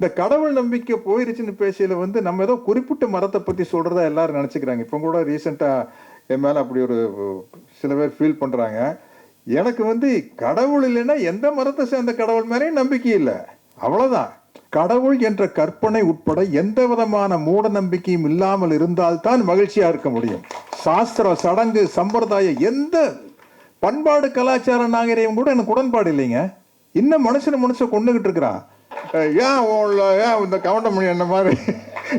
இந்த கடவுள் நம்பிக்கை போயிருச்சுன்னு பேசியில வந்து நம்ம ஏதோ குறிப்பிட்ட மரத்தை பத்தி சொல்றதா எல்லாரும் நினைச்சுக்கிறாங்க. இப்போ கூட ரீசெண்டா என் மேல அப்படி ஒரு சில பேர் ஃபீல் பண்றாங்க. எனக்கு வந்து கடவுள் இல்லைன்னா எந்த மரத்தை சேர்ந்த கடவுள் மேலேயும் நம்பிக்கை இல்லை. அவ்வளவுதான். கடவுள் என்ற கற்பனை உட்பட எந்த விதமான மூட நம்பிக்கையும் இல்லாமல் இருந்தால்தான் மகிழ்ச்சியா இருக்க முடியும். சாஸ்திர சடங்கு சம்பிரதாயம் எந்த பண்பாடு கலாச்சார நாகரிகம் கூட எனக்கு உடன்பாடு இல்லைங்க. இன்னும் மனுஷனை மனுஷன் கொண்டுகிட்டு இருக்கிறான். ஏன் ஓடல ஏன் இந்த கவுண்டமணி என்ன மாதிரி?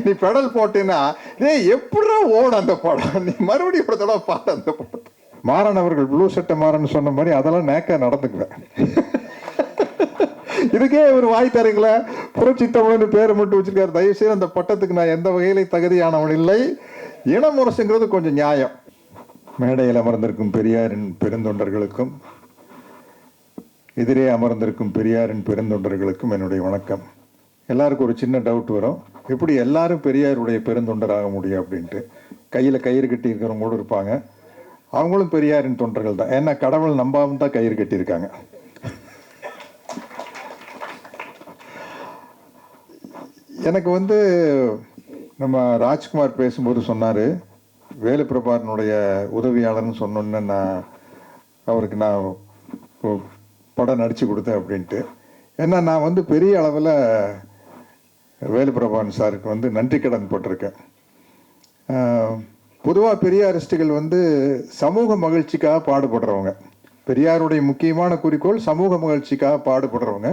நீ பெடல் போட்டீன்னா ஏய் எப்படா ஓட அந்த படம்? நீ மறுபடியும் ஒரு தடவை பாட்டு அந்த படத்தை. மாறன் அவர்கள் ப்ளூ சட்டை மாறன் சொன்ன மாதிரி அதெல்லாம் நேக்க நடந்துக்குவேன். இதுக்கே இவர் வாய் தரீங்களா? புரட்சி தமிழ்னு பேரை மட்டும் வச்சிருக்காரு. தயவு செய்து அந்த பட்டத்துக்கு நான் எந்த வகையிலையும் தகுதியானவன் இல்லை. இனமுரசுங்கிறது கொஞ்சம் நியாயம். மேடையில் அமர்ந்திருக்கும் பெரியாரின் பெருந்தொண்டர்களுக்கும் எதிரே அமர்ந்திருக்கும் பெரியாரின் பெருந்தொண்டர்களுக்கும் என்னுடைய வணக்கம். எல்லாருக்கும் ஒரு சின்ன டவுட் வரும். எப்படி எல்லாரும் பெரியாருடைய பெருந்தொண்டராக முடியும் அப்படின்ட்டு. கையில் கயிறு கட்டி இருக்கிறவங்க கூட இருப்பாங்க. அவங்களும் பெரியாரின் தொண்டர்கள் தான். ஏன்னா கடவுள் நம்பாமல் தான் கயிறு கட்டியிருக்காங்க. எனக்கு வந்து நம்ம ராஜ்குமார் பேசும்போது சொன்னார் வேலுப்பிரபாரனுடைய உதவியாளர்னு சொன்னோன்னு நான் அவருக்கு நான் படம் நடித்து கொடுத்தேன் அப்படின்ட்டு. ஏன்னா நான் வந்து பெரிய அளவில் வேலுப்பிரபான் சாருக்கு வந்து நன்றி கடன் போட்டிருக்கேன். பொதுவாக பெரியாரிஸ்டுகள் வந்து சமூக மகிழ்ச்சிக்காக பாடுபடுறவங்க. பெரியாருடைய முக்கியமான குறிக்கோள் சமூக மகிழ்ச்சிக்காக பாடுபடுறவங்க.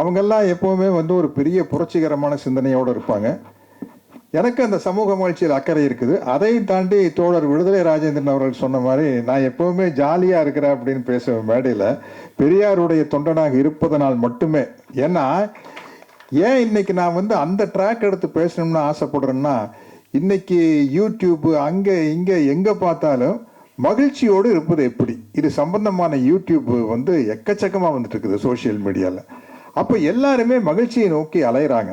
அவங்கெல்லாம் எப்போவுமே வந்து ஒரு பெரிய புரட்சிகரமான சிந்தனையோடு இருப்பாங்க. எனக்கு அந்த சமூக மகிழ்ச்சியில் அக்கறை இருக்குது. அதையும் தாண்டி தோழர் விடுதலை ராஜேந்திரன் அவர்கள் சொன்ன மாதிரி நான் எப்பவுமே ஜாலியாக இருக்கிறேன் அப்படின்னு பேசுவேன் மேடையில் பெரியாருடைய தொண்டனாக இருப்பதனால் மட்டுமே. ஏன்னா ஏன் இன்னைக்கு நான் வந்து அந்த ட்ராக் எடுத்து பேசணும்னு ஆசைப்படுறேன்னா இன்னைக்கு யூடியூப்பு அங்கே இங்கே எங்கே பார்த்தாலும் மகிழ்ச்சியோடு இருப்பது எப்படி? இது சம்பந்தமான யூடியூப் வந்து எக்கச்சக்கமாக வந்துட்டு இருக்குது சோஷியல் மீடியாவில் அப்போ எல்லாருமே மகிழ்ச்சியை நோக்கி அலையிறாங்க.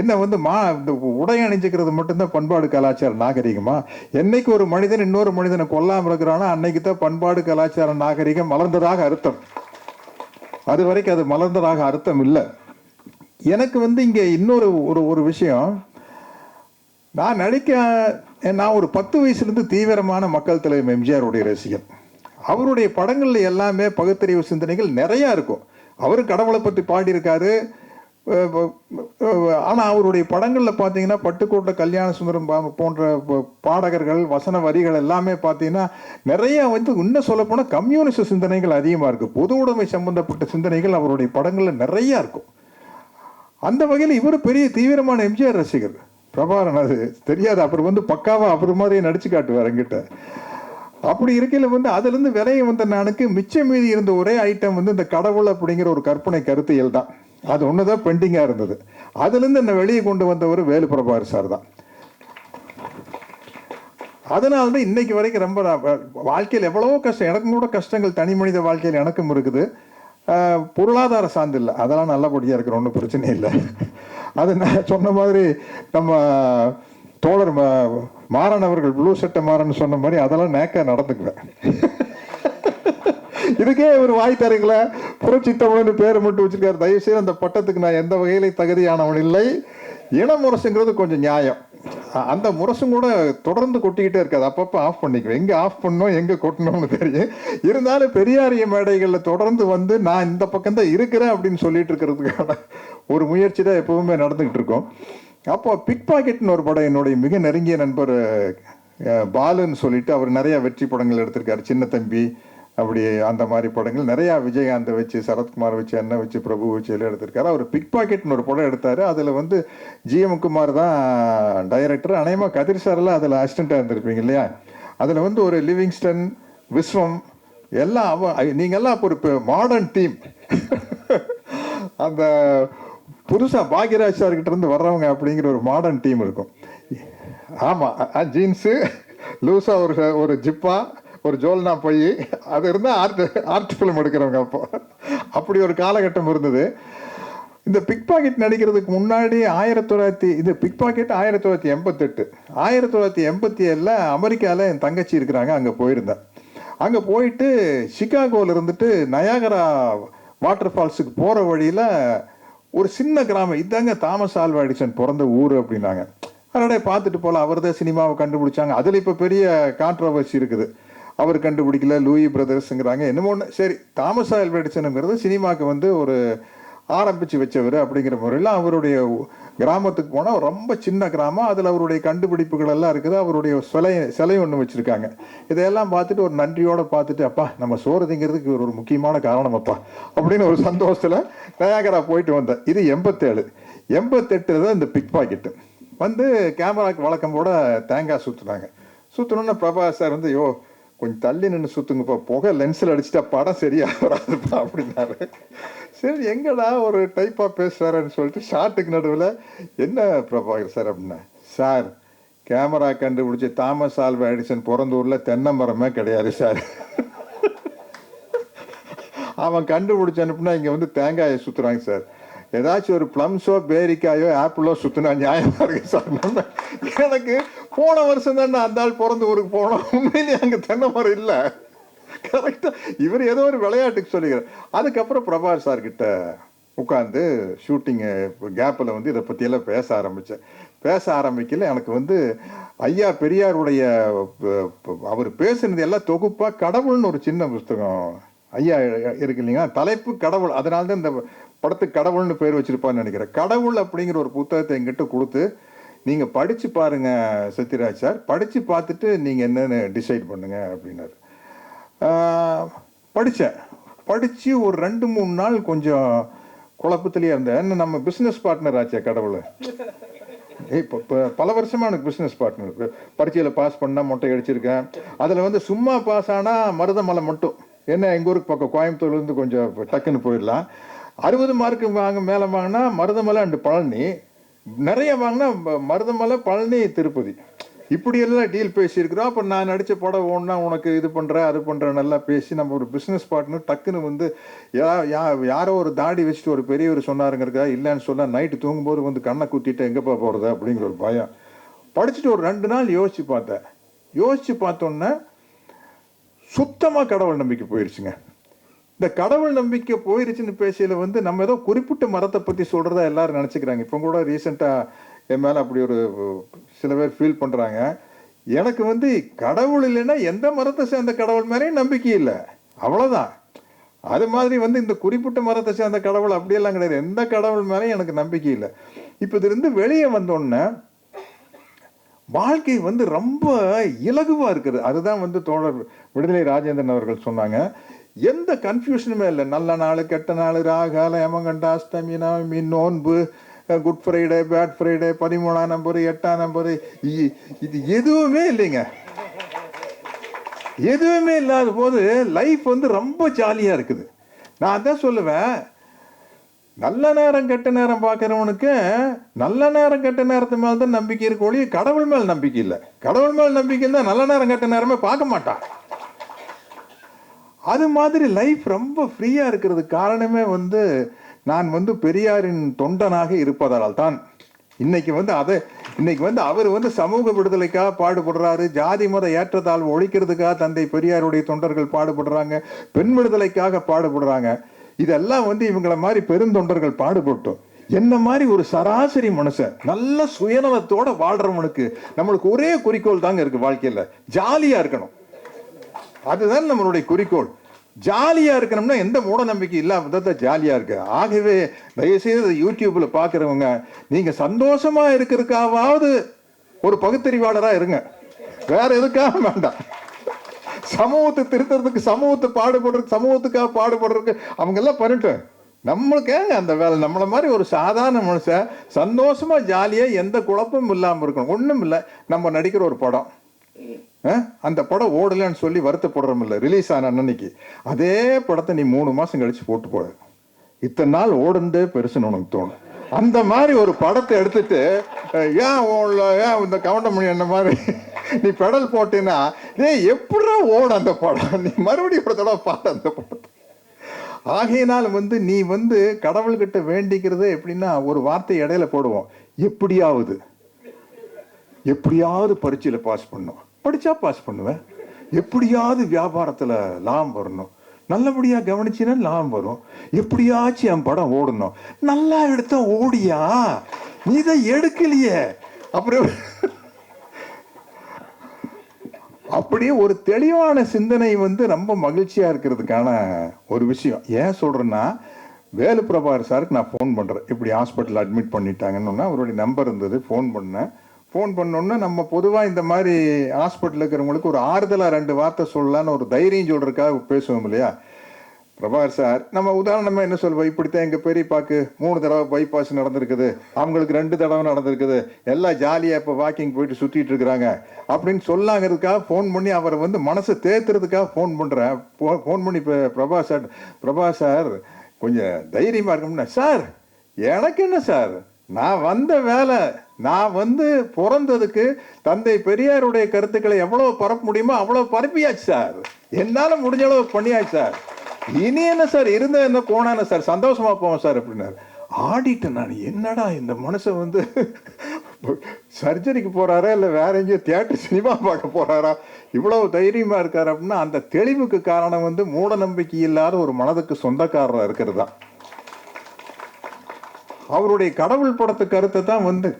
என்ன வந்து மா இந்த உடை அணிஞ்சுக்கிறது மட்டும்தான் பண்பாடு கலாச்சார நாகரிகமா? என்னைக்கு ஒரு மனிதன் இன்னொரு மனிதனை கொல்லாமல் இருக்கிறானோ அன்னைக்கு தான் பண்பாடு கலாச்சார நாகரிகம் மலர்ந்ததாக அர்த்தம். அது வரைக்கும் அது மலர்ந்ததாக அர்த்தம் இல்லை. எனக்கு வந்து இங்கே இன்னொரு ஒரு ஒரு விஷயம். நான் நடிக்க நான் ஒரு பத்து வயசுலேருந்து தீவிரமான மக்கள் தலைவர் எம்ஜிஆருடைய ரசிகன். அவருடைய படங்களில் எல்லாமே பகுத்தறிவு சிந்தனைகள் நிறையா இருக்கும். அவரும் கடவுளை பற்றி பாடியிருக்காரு. ஆனால் அவருடைய படங்களில் பார்த்தீங்கன்னா பட்டுக்கோட்டை கல்யாண சுந்தரம் போன்ற பாடகர்கள் வசன வரிகள் எல்லாமே பார்த்தீங்கன்னா நிறைய வந்து இன்னும் சொல்லப்போனால் கம்யூனிஸ்ட் சிந்தனைகள் அதிகமாக இருக்குது பொது உடைமை சம்பந்தப்பட்ட சிந்தனைகள் அவருடைய படங்களில் நிறையா இருக்கும் அந்த வகையில் இவர் பெரிய தீவிரமான எம்ஜிஆர் ரசிகர். பிரபாரன் அது தெரியாது. அப்புறம் வந்து பக்காவாக அவர் மாதிரியே நடிச்சு காட்டுவார் எங்கிட்ட அப்படி இருக்கையில் வந்து அதுலேருந்து விலையை வந்த நானுக்கு மிச்சம் மீதி இருந்த ஒரே ஐட்டம் வந்து இந்த கடவுள் அப்படிங்கிற ஒரு கற்பனை கருத்தியல் தான். அது ஒன்று தான் பெண்டிங்காக இருந்தது. அதுலேருந்து என்னை வெளியே கொண்டு வந்தவர் வேலு பிரபாகர் சார் தான். அதனால தான் இன்னைக்கு வரைக்கும் ரொம்ப வாழ்க்கையில் எவ்வளவோ கஷ்டம் எனக்கும் கூட கஷ்டங்கள் தனி மனித வாழ்க்கையில் எனக்கும் இருக்குது. பொருளாதார சார்ந்து இல்லை. அதெல்லாம் நல்லபடியாக இருக்கிற ஒன்றும் பிரச்சனை இல்லை. அது நான் சொன்ன மாதிரி நம்ம தோழர் மா- மாறன் அவர்கள் ப்ளூ சட்டை மாறன் சொன்ன மாதிரி அதெல்லாம் நேக்கா நடந்துக்குவேன். இதுக்கே ஒரு வாய் தரீங்களா? புரட்சி தமிழ்னு பேரை மட்டும் வச்சிருக்காரு. தயவுசெய்து அந்த பட்டத்துக்கு நான் எந்த வகையில தகுதியானவன் இல்லை. இனமுரசுங்கிறது கொஞ்சம் நியாயம். அந்த முரசும் கூட தொடர்ந்து கொட்டிக்கிட்டே இருக்காது. அப்பப்போ ஆஃப் பண்ணிக்குவேன். எங்கே ஆஃப் பண்ணணும் எங்கே கொட்டணும்னு தெரியும். இருந்தாலும் பெரியாரிய மேடைகளில் தொடர்ந்து வந்து நான் இந்த பக்கம் தான் இருக்கிறேன் அப்படின்னு சொல்லிட்டு இருக்கிறதுக்கான ஒரு முயற்சி தான் எப்பவுமே நடந்துகிட்டு இருக்கோம். அப்போ பிக் பாக்கெட்னு ஒரு படம் என்னுடைய மிக நெருங்கிய நண்பர் பாலுன்னு சொல்லிட்டு அவர் நிறைய வெற்றி படங்கள் எடுத்திருக்காரு. சின்ன தம்பி அப்படி அந்த மாதிரி படங்கள். நிறையா விஜயகாந்தை வச்சு சரத்குமார் வச்சு அண்ணன் வச்சு பிரபு வச்சு எல்லாம் எடுத்திருக்காரு. அவர் பிக் பாக்கெட்னு ஒரு படம் எடுத்தார். அதில் வந்து ஜிஎம் குமார் தான் டைரக்டர் அநேகமாக கதிர் சாரெல்லாம் அதில் அசிஸ்டண்ட்டாக இருந்திருப்பீங்க இல்லையா? அதில் வந்து ஒரு லிவிங்ஸ்டன் விஸ்வம் எல்லாம் அவ நீங்கெல்லாம் அப்போ ஒரு மாடர்ன் டீம் அந்த புதுசாக பாக்யராஜ் சார்கிட்ட இருந்து வர்றவங்க அப்படிங்கிற ஒரு மாடர்ன் டீம் இருக்கும். ஆமாம் ஜீன்ஸு லூஸாக ஒரு ஒரு ஜிப்பா ஒரு ஜோல்னா போய் அது இருந்தால் ஆர்ட் ஆர்ட் ஃபிலிம் எடுக்கிறவங்க அப்போ. அப்படி ஒரு காலகட்டம் இருந்தது. இந்த பிக் பாக்கெட் நடிக்கிறதுக்கு முன்னாடி ஆயிரத்தி தொள்ளாயிரத்தி இது பிக் பாக்கெட் ஆயிரத்தி தொள்ளாயிரத்தி எண்பத்தெட்டு. ஆயிரத்தி தொள்ளாயிரத்தி எண்பத்தி ஏழில் அமெரிக்காவில் என் தங்கச்சி இருக்கிறாங்க அங்கே போயிருந்தேன். அங்கே போயிட்டு சிகாகோவில் இருந்துட்டு நயாகரா வாட்டர் ஃபால்ஸுக்கு போகிற வழியில் ஒரு சின்ன கிராமம் இதாங்க தாமஸ் ஆல்வா எடிசன் பிறந்த ஊர் அப்படின்னாங்க. அதோட பார்த்துட்டு போகலாம் அவர் தான் சினிமாவை கண்டுபிடிச்சாங்க. அதில் இப்போ பெரிய கான்ட்ரவர்சி இருக்குது. அவர் கண்டுபிடிக்கல லூயி பிரதர்ஸுங்கிறாங்க. என்னமோ ஒன்று சரி தாமஸ் ஆல்வெடிசனுங்கிறது சினிமாவுக்கு வந்து ஒரு ஆரம்பித்து வச்சவர் அப்படிங்கிற முறையில் அவருடைய கிராமத்துக்கு போனால் ரொம்ப சின்ன கிராமம். அதில் அவருடைய கண்டுபிடிப்புகள் எல்லாம் இருக்குது. அவருடைய சிலை சிலை ஒன்று வச்சுருக்காங்க. இதையெல்லாம் பார்த்துட்டு ஒரு நன்றியோடு பார்த்துட்டு அப்பா நம்ம சோறு திங்கிறதுக்கு இவர் ஒரு முக்கியமான காரணம் அப்பா அப்படின்னு ஒரு சந்தோஷத்தில் நயாகரா போயிட்டு வந்தேன் இது எண்பத்தேழு. எண்பத்தெட்டு தான் இந்த பிக் பாக்கெட்டு. வந்து கேமராக்கு வழக்கம் போட தேங்காய் சுற்றுனாங்க சுற்றணுன்னு பிரபா சார் வந்து யோ கொஞ்சம் தள்ளி நின்று சுற்றுங்கப்பா புகை லென்ஸில் அடிச்சிட்டா படம் சரியாக வராதுப்பா அப்படின்னாரு. சரி எங்கடா ஒரு டைப்பாக பேசுகிறாருன்னு சொல்லிட்டு ஷார்ட்டுக்கு நடுவில் என்ன பிரபாகர் சார் அப்படின்னா சார் கேமரா கண்டுபிடிச்சி தாமஸ் ஆல்வா எடிசன் பிறந்த ஊரில் தென்னை மரமே கிடையாது சார் அவன் கண்டுபிடிச்ச அனுப்புனா இங்கே வந்து தேங்காயை சுற்றுறாங்க சார் ஏதாச்சும் ஒரு ப்ளம்ஸோ பேரிக்காயோ ஆப்பிளோ சுற்றினா நியாயமாக இருக்கு சார். நம்ம எனக்கு போன வருஷம் தான் அந்த ஆள் பிறந்த ஊருக்கு போனோம். உண்மையிலேயே அங்கே தென்னை மரம் இல்லை. கரெக்டாக இவர் ஏதோ ஒரு விளையாட்டுக்கு சொல்லிக்கிறார். அதுக்கப்புறம் பிரபாஷ் சார் கிட்ட உட்காந்து ஷூட்டிங்கு கேப்பில் வந்து இதை பற்றியெல்லாம் பேச ஆரம்பித்தேன் பேச ஆரம்பிக்கல எனக்கு வந்து ஐயா பெரியாருடைய அவர் பேசுனது எல்லாம் தொகுப்பாக கடவுள்னு ஒரு சின்ன புஸ்தகம். ஐயா இருக்கு இல்லைங்களா? தலைப்பு கடவுள். அதனால தான் இந்த படத்துக்கு கடவுள்னு பேர் வச்சிருப்பான்னு நினைக்கிறேன். கடவுள் அப்படிங்கிற ஒரு புத்தகத்தை எங்கிட்ட கொடுத்து நீங்கள் படித்து பாருங்கள் சத்யராஜ் சார். படித்து பார்த்துட்டு நீங்கள் என்னென்னு டிசைட் பண்ணுங்க அப்படின்னாரு. படித்தேன் படித்து ஒரு ரெண்டு மூணு நாள் கொஞ்சம் குழப்பத்திலேயே இருந்தேன். என்ன நம்ம பிஸ்னஸ் பார்ட்னர் ஆச்சே கடவுள்? இப்போ இப்போ பல வருஷமா எனக்கு பிஸ்னஸ் பார்ட்னர் பரீட்சையில் பாஸ் பண்ணால் மொட்டை அடிச்சிருக்கேன். அதில் வந்து சும்மா பாஸ் ஆனால் மருதமலை மட்டும். என்ன எங்கள் ஊருக்கு பக்கம் கோயம்புத்தூர்லேருந்து கொஞ்சம் டக்குன்னு போயிடலாம். அறுபது மார்க்கு வாங்க மேலே வாங்கினா மருதமலை அண்டு பழனி. நிறைய வாங்கினா மருதமலை பழனி திருப்பதி. இப்படியெல்லாம் டீல் பேசியிருக்கிறோம். அப்போ நான் நடித்த படம் ஒன்றா உனக்கு இது பண்ணுறேன் அது பண்ணுறேன் நல்லா பேசி நம்ம ஒரு பிஸ்னஸ் பார்ட்னர் டக்குன்னு வந்து யா யா யாரோ ஒரு தாடி வச்சுட்டு ஒரு பெரியவர் சொன்னாருங்கிறக்கா இல்லைன்னு சொன்னால் நைட்டு தூங்கும்போது வந்து கண்ணை குத்திட்டு எங்கேப்பா போகிறது அப்படிங்கிற ஒரு பயம். படிச்சுட்டு ஒரு ரெண்டு நாள் யோசிச்சு பார்த்தேன். யோசிச்சு பார்த்தோன்னே சுத்தமாக கடவுள் நம்பிக்கை போயிடுச்சுங்க இந்த கடவுள் நம்பிக்கை போயிருச்சுன்னு பேசியில வந்து நம்ம ஏதோ குறிப்பிட்ட மரத்தை பற்றி சொல்கிறதா எல்லாரும் நினச்சிக்கிறாங்க. இப்போ கூட ரீசெண்டாக என் மேலே அப்படி ஒரு சில பேர் ஃபீல் பண்ணுறாங்க எனக்கு வந்து கடவுள் இல்லைன்னா எந்த மரத்தை சேர்ந்த கடவுள் மேலேயும் நம்பிக்கை இல்லை. அவ்வளோதான் அது மாதிரி வந்து இந்த குறிப்பிட்ட மரத்தை சேர்ந்த கடவுள் அப்படியெல்லாம் கிடையாது. எந்த கடவுள் மேலேயும் எனக்கு நம்பிக்கை இல்லை. இப்போ இதுலேருந்து வெளியே வந்தோடனே வாழ்க்கை வந்து ரொம்ப இலகுவாக இருக்குது. அதுதான் வந்து தோழர் விடுதலை ராஜேந்திரன் அவர்கள் சொன்னாங்க. எந்த கன்ஃபியூஷனுமே இல்லை. நல்ல நாள் கெட்ட நாள் ராகால யமகண்ட அஷ்டமி நவமி நோன்பு குட் ஃப்ரைடே பேட் ஃப்ரைடே பதிமூணாம் நம்பர் எட்டாம் நம்பர் இது எதுவுமே இல்லைங்க. எதுவுமே இல்லாத போது லைஃப் வந்து ரொம்ப ஜாலியாக இருக்குது. நான் அதான் சொல்லுவேன். நல்ல நேரம் கெட்ட நேரம் பார்க்குறவனுக்கு நல்ல நேரம் கெட்ட நேரத்து மேலே தான் நம்பிக்கை இருக்க ஒழிய கடவுள் மேல் நம்பிக்கை இல்லை. கடவுள் மேல் நம்பிக்கை இருந்தால் நல்ல நேரம் கெட்ட நேரமே பார்க்க மாட்டான். அது மாதிரி லைஃப் ரொம்ப ஃப்ரீயாக இருக்கிறதுக்கு காரணமே வந்து நான் வந்து பெரியாரின் தொண்டனாக இருப்பதால் தான். இன்னைக்கு வந்து அதை இன்னைக்கு வந்து அவர் வந்து சமூக விடுதலைக்காக பாடுபடுறாரு ஜாதி மத ஏற்றத்தாழ்வு ஒழிக்கிறதுக்காக தந்தை பெரியாருடைய தொண்டர்கள் பாடுபடுறாங்க பெண் விடுதலைக்காக பாடுபடுறாங்க. இதெல்லாம் வந்து இவங்கள மாதிரி பெருந்தொண்டர்கள் பாடுபட்டோம். என்ன மாதிரி ஒரு சராசரி மனுஷன் நல்ல சுயநலத்தோட வாழ்றவனுக்கு நம்மளுக்கு ஒரே குறிக்கோள் தாங்க இருக்கு வாழ்க்கையில. ஜாலியா இருக்கணும். அதுதான் நம்மளுடைய குறிக்கோள். ஜாலியாக இருக்கணும்னா எந்த மூட நம்பிக்கை இல்லாமல் தான் ஜாலியாக இருக்கு. ஆகவே தயவுசெய்து யூடியூப்பில் பார்க்குறவங்க நீங்கள் சந்தோஷமாக இருக்கிறதுக்காவது ஒரு பகுத்தறிவாளராக இருங்க. வேற எதுக்காக வேண்டாம். சமூகத்தை திருத்துறதுக்கு சமூகத்தை பாடுபடுறதுக்கு சமூகத்துக்காக பாடுபடுறதுக்கு அவங்க எல்லாம் பண்ணிட்டோம். அந்த வேலை நம்மளை மாதிரி ஒரு சாதாரண மனுஷன் சந்தோஷமாக ஜாலியாக எந்த குழப்பமும் இல்லாமல் இருக்கணும். ஒன்றும் இல்லை நம்ம நடிக்கிற ஒரு படம். அந்த படம் ஓடலன்னு சொல்லி வருத்தப்படுறோம் இல்லை. ரிலீஸ் ஆன அன்னைக்கு அதே படத்தை நீ மூணு மாதம் கழிச்சு போட்டு போடு. இத்தனை நாள் ஓடுந்தே பெருசுன்னு உனக்கு தோணும். அந்த மாதிரி ஒரு படத்தை எடுத்துட்டு ஏன் ஏன் இந்த கவுண்டமணி என்ன மாதிரி? நீ பெடல் போட்டேன்னா ஏ எப்படிடா ஓடும் அந்த படம்? நீ மறுபடியும் ஒரு தடவை பாடு அந்த படத்தை. ஆகையினால் வந்து நீ வந்து கடவுள்கிட்ட வேண்டிக்கிறது எப்படின்னா ஒரு வார்த்தை இடையில போடுவோம். எப்படியாவது. எப்படியாவது பரீட்சையில் பாஸ் பண்ணும் படிச்சா பாஸ் பண்ணுவேன். எப்படியாவது வியாபாரத்தில் லாபம் வரணும். நல்லபடியாக கவனிச்சின்னா லாபம் வரும். எப்படியாச்சும் என் படம் ஓடணும். நல்லா எடுத்தா ஓடியா? நீ தான் எடுக்கலையே. அப்புறம் அப்படியே ஒரு தெளிவான சிந்தனை வந்து ரொம்ப மகிழ்ச்சியா இருக்கிறதுக்கான ஒரு விஷயம். ஏன் சொல்றேன்னா வேலு பிரபாகர் சாருக்கு நான் ஃபோன் பண்றேன். இப்படி ஹாஸ்பிட்டல் அட்மிட் பண்ணிட்டாங்கன்னு அவருடைய நம்பர் இருந்தது. ஃபோன் பண்ணேன். ஃபோன் பண்ணோன்னா நம்ம பொதுவாக இந்த மாதிரி ஹாஸ்பிட்டலில் இருக்கிறவங்களுக்கு ஒரு ஆறுதலாக ரெண்டு வார்த்தை சொல்லலான்னு ஒரு தைரியம் சொல்கிறதுக்காக பேசுவோம் இல்லையா? பிரபாகர் சார் நம்ம உதாரணமாக என்ன சொல்வோம் இப்படித்தான் எங்கள் பெரியப்பாக்கு மூணு தடவை பைபாஸ் நடந்திருக்குது. அவங்களுக்கு ரெண்டு தடவை நடந்திருக்குது. எல்லாம் ஜாலியாக இப்போ வாக்கிங் போயிட்டு சுற்றிட்டு இருக்கிறாங்க. அப்படின்னு சொல்லாங்கிறதுக்காக ஃபோன் பண்ணி அவரை வந்து மனசை தேத்துறதுக்காக ஃபோன் பண்றேன். ஃபோன் பண்ணி இப்போ பிரபா சார் பிரபா சார் கொஞ்சம் தைரியமாக இருக்கணும்னா சார் எனக்கு என்ன சார்? நான் வந்த வேலை நான் வந்து பிறந்ததுக்கு தந்தை பெரியாருடைய கருத்துக்களை எவ்வளோ பரப்ப முடியுமோ அவ்வளோ பரப்பியாச்சு சார். என்னால் முடிஞ்ச அளவு பண்ணியாச்சு சார். இனி என்ன சார்? இருந்த என்ன போனான சார்? சந்தோஷமா போவோம் சார் அப்படின்னாரு. ஆடிட்டேன் நான் என்னடா இந்த மனுஷன் வந்து சர்ஜரிக்கு போகிறாரா இல்லை வேற எங்கேயோ தியேட்டர் சினிமா பார்க்க போகிறாரா இவ்வளோ தைரியமாக இருக்கார் அப்படின்னா அந்த தெளிவுக்கு காரணம் வந்து மூட நம்பிக்கை இல்லாத ஒரு மனதுக்கு சொந்தக்காரராக இருக்கிறது தான். அவருடைய கடவுள் படத்து கருத்தை தான் வந்து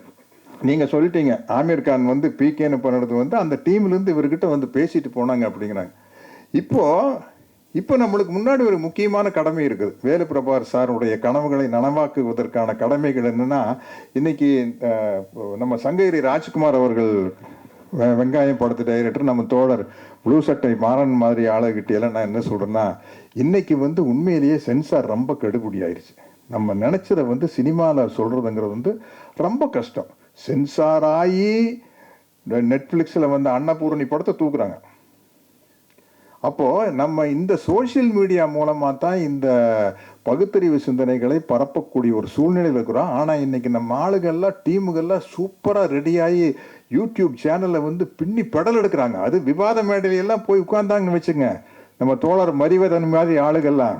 நீங்கள் சொல்லிட்டீங்க. ஆமீர் கான் வந்து பிகேன்னு பண்ணுறது வந்து அந்த டீம்லேருந்து இவர்கிட்ட வந்து பேசிட்டு போனாங்க அப்படிங்கிறாங்க. இப்போ இப்போ நம்மளுக்கு முன்னாடி ஒரு முக்கியமான கடமை இருக்குது. வேலு பிரபார் சாருடைய கனவுகளை நனவாக்குவதற்கான கடமைகள் என்னென்னா இன்றைக்கி நம்ம சங்ககிரி ராஜ்குமார் அவர்கள் வெங்காயம் படத்து டைரக்டர் நம்ம தோழர் ப்ளூ சட்டை மாறன் மாதிரி ஆளுகிட்ட எல்லாம் நான் என்ன சொல்கிறேன்னா இன்றைக்கி வந்து உண்மையிலேயே சென்சார் ரொம்ப கெடுபடி ஆயிடுச்சு நம்ம நினச்சதை வந்து சினிமாவில் சொல்கிறதுங்கிறது வந்து ரொம்ப கஷ்டம். சென்சார் ஆகி நெட்ஃப்ளிக்ஸில் வந்து அன்னபூரணி படத்தை தூக்குறாங்க. அப்போ நம்ம இந்த சோஷியல் மீடியா மூலமாக தான் இந்த பகுத்தறிவு சிந்தனைகளை பரப்பக்கூடிய ஒரு சூழ்நிலையில் இருக்கிறோம். ஆனால் இன்றைக்கி நம்ம ஆளுகள்லாம் டீமுகள்லாம் சூப்பராக ரெடியாகி யூடியூப் சேனலில் வந்து பின்னி பெடல் எடுக்கிறாங்க. அது விவாத மேடையிலெல்லாம் போய் உட்காந்தாங்கன்னு வச்சுங்க நம்ம தோழர் மரிவதன் மாதிரி ஆளுகள்லாம்.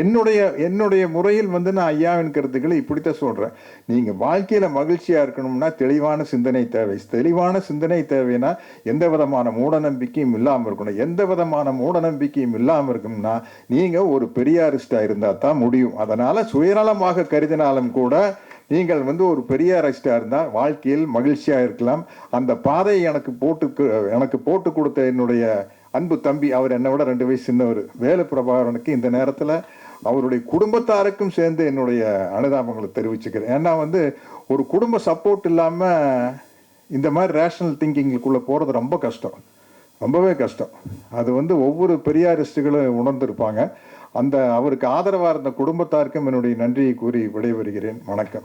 என்னுடைய என்னுடைய முறையில் வந்து நான் ஐயாவின் கருத்துக்களை இப்படித்தான் சொல்கிறேன் நீங்கள் வாழ்க்கையில் மகிழ்ச்சியாக இருக்கணும்னா தெளிவான சிந்தனை தேவை. தெளிவான சிந்தனை தேவைன்னா எந்த விதமான மூடநம்பிக்கையும் இல்லாமல் இருக்கணும். எந்த விதமான மூடநம்பிக்கையும் இல்லாமல் இருக்கணும்னா நீங்கள் ஒரு பெரியாரிஸ்டாக இருந்தால் தான் முடியும். அதனால் சுயநலமாக கருதினாலும் கூட நீங்கள் வந்து ஒரு பெரிய பெரியாரிஸ்டா இருந்தால் வாழ்க்கையில் மகிழ்ச்சியாக இருக்கலாம். அந்த பாதையை எனக்கு போட்டு எனக்கு போட்டு கொடுத்த என்னுடைய அன்பு தம்பி அவர் என்னை விட ரெண்டு வயசு சின்னவர் வேலு பிரபாகரனுக்கு இந்த நேரத்தில் அவருடைய குடும்பத்தாருக்கும் சேர்ந்து என்னுடைய அனுதாபங்களை தெரிவிச்சுக்கிறேன். ஏன்னா வந்து ஒரு குடும்ப சப்போர்ட் இல்லாமல் இந்த மாதிரி ரேஷனல் திங்கிங்குக்குள்ளே போகிறது ரொம்ப கஷ்டம். ரொம்பவே கஷ்டம். அது வந்து ஒவ்வொரு பெரியாரிஸ்டுகளும் உணர்ந்திருப்பாங்க. அந்த அவருக்கு ஆதரவாக இருந்த குடும்பத்தாருக்கும் என்னுடைய நன்றியை கூறி விடைபெறுகிறேன். வணக்கம்.